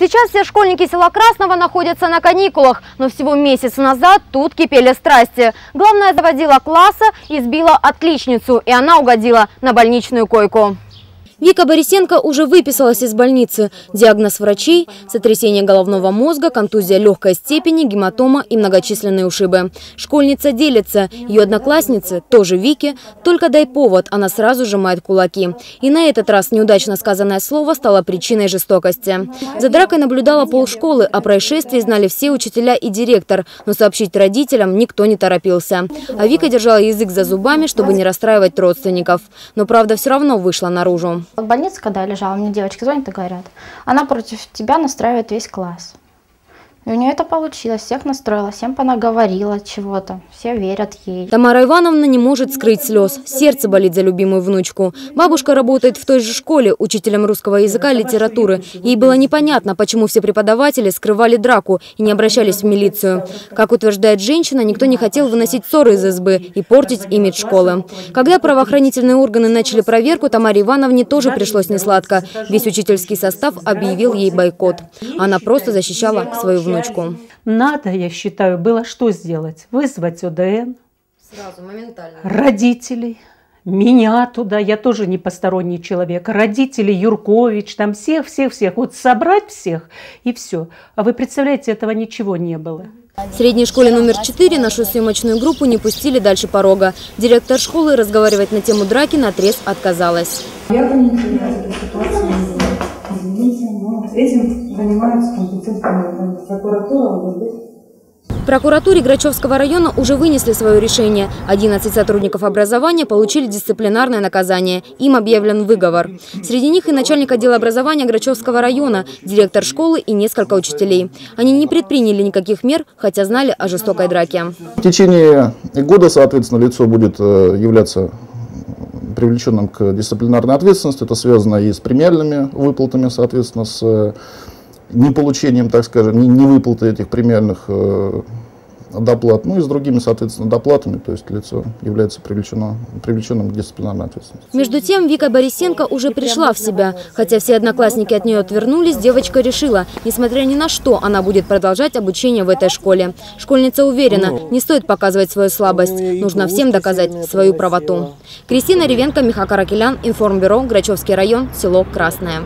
Сейчас все школьники села Красного находятся на каникулах, но всего месяц назад тут кипели страсти. Главная заводила класса избила отличницу, и она угодила на больничную койку. Вика Борисенко уже выписалась из больницы. Диагноз врачей – сотрясение головного мозга, контузия легкой степени, гематома и многочисленные ушибы. Школьница делится. Ее одноклассницы, тоже Вики, только дай повод, она сразу сжимает кулаки. И на этот раз неудачно сказанное слово стало причиной жестокости. За дракой наблюдала полшколы, о происшествии знали все учителя и директор, но сообщить родителям никто не торопился. А Вика держала язык за зубами, чтобы не расстраивать родственников. Но правда все равно вышла наружу. В больнице, когда я лежала, мне девочки звонят и говорят, она против тебя настраивает весь класс. И у нее это получилось, всех настроила, всем понаговорила чего-то, все верят ей. Тамара Ивановна не может скрыть слез. Сердце болит за любимую внучку. Бабушка работает в той же школе, учителем русского языка и литературы. Ей было непонятно, почему все преподаватели скрывали драку и не обращались в милицию. Как утверждает женщина, никто не хотел выносить ссоры из СБ и портить имидж школы. Когда правоохранительные органы начали проверку, Тамаре Ивановне тоже пришлось несладко. Весь учительский состав объявил ей бойкот. Она просто защищала свою внучку внучку. Надо, я считаю, было что сделать? Вызвать ОДН. Сразу, моментально. Родителей. Меня туда, я тоже не посторонний человек. Родители, Юркович, там всех-всех-всех. Вот собрать всех и все. А вы представляете, этого ничего не было. В средней школе номер 4 нашу съемочную группу не пустили дальше порога. Директор школы разговаривать на тему драки на трез отказалась. Я комментирую компетентные прокуратура, ОВД. В прокуратуре Грачевского района уже вынесли свое решение. 11 сотрудников образования получили дисциплинарное наказание. Им объявлен выговор. Среди них и начальник отдела образования Грачевского района, директор школы и несколько учителей. Они не предприняли никаких мер, хотя знали о жестокой драке. В течение года, соответственно, лицо будет э, являться привлеченным к дисциплинарной ответственности. Это связано и с премиальными выплатами, соответственно, с э, неполучением, так скажем, не, не выплаты этих премиальных э, доплат, ну и с другими, соответственно, доплатами, то есть лицо является привлечено, привлеченным к дисциплинарной ответственности. Между тем, Вика Борисенко уже пришла в себя. Хотя все одноклассники от нее отвернулись, девочка решила, несмотря ни на что, она будет продолжать обучение в этой школе. Школьница уверена, не стоит показывать свою слабость, нужно всем доказать свою правоту. Кристина Ревенко, Михаил Каракелян, Информбюро, Грачевский район, село Красное.